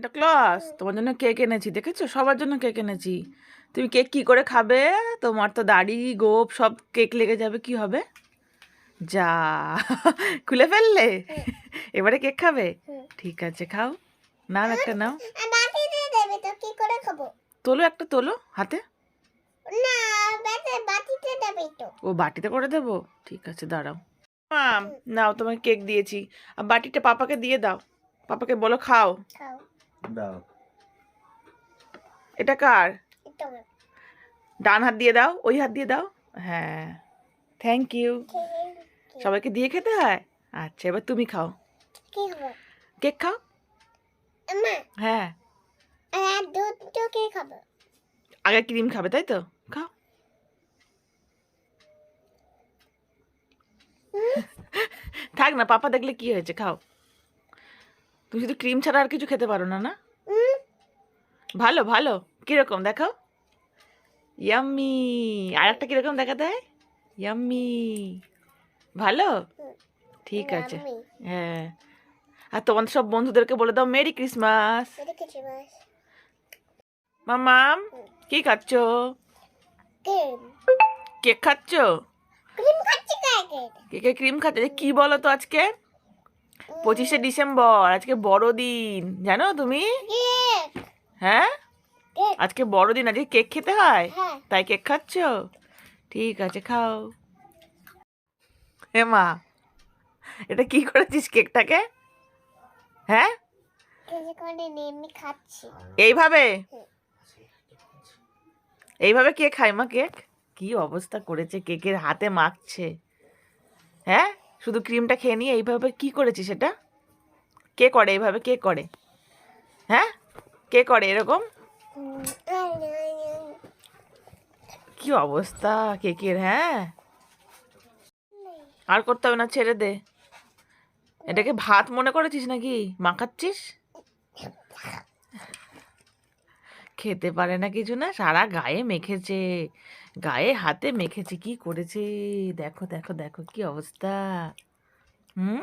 এটা ক্লাস তোমার জন্য কেক এনেছি দেখেছ? সবার জন্য কেক এনেছি। তুমি কেক কি করে খাবে? তোমার তো দাড়ি গোপ সব কেক লেগে যাবে কি হবে? যা খুলে ফেললে? এবারে কেক খাবে? ঠিক আছে খাও। নাও একটা নাও। তোলো একটা তোলো হাতে। না ও বাটিতে করে দেবো? ঠিক আছে দাঁড়াও। নাও তোমাকে কেক দিয়েছি। আর বাটিটা পাপাকে দিয়ে দাও। পাপাকে বলো খাও। খাও। দাও। এটা কার? ডান হাত দিয়ে দাও ওই হাত দিয়ে দাও। হ্যাঁ। থ্যাংক ইউ সবাইকে দিয়ে খেতে হয়? আচ্ছা এবার তুমি খাও। কি খাব? কেক খাও? হ্যাঁ। আর দুধ তো আগে ক্রিম খাবে তাই তো? খাও। থাক না পাপা দেখলে কি হয়েছে খাও। তুমি শুধু ক্রিম ছাড়া আর কিছু খেতে পারো না না? ভালো ভালো। কীরকম দেখাও? ইয়াম্মি আর একটা কীরকম দেখা দেয়? ইয়াম্মি ভালো? ঠিক আছে। হ্যাঁ। আর তোমাদের সব বন্ধুদেরকে বলে দাও মেরি ক্রিসমাস মামাম কি খাচ্ছ? কেক খাচ্ছ? কেকে ক্রিম খাচ্ছে? কি বলো তো আজকে? পঁচিশে ডিসেম্বর আজকে বড়দিন জানো তুমি? হ্যাঁ? আজকে বড়দিন আজকে কেক খেতে হয়? হ্যাঁ। তাই কেক খাচ্ছ? ঠিক আছে খাও। হে মা এটা কি করেছিস কেকটাকে? হ্যাঁ? এইভাবে? এইভাবে কে খায় মা কেক? কি অবস্থা করেছে কেকের হাতে মাখছে। হ্যাঁ? শুধু ক্রিমটা খেয়ে নিয়ে এইভাবে কি করেছিস সেটা? কে করে এইভাবে? কে করে? হ্যাঁ? কে করে এরকম? কি অবস্থা? কেকের হ্যাঁ? আর করতে হবে না, ছেড়ে দে। এটাকে ভাত মনে করেছিস নাকি? মাখাচ্ছিস? খেতে পারে না কিছু না। সারা গায়ে মেখেছে, গায়ে হাতে মেখেছে। কি করেছে? দেখো দেখো দেখো, কি অবস্থা। হুম?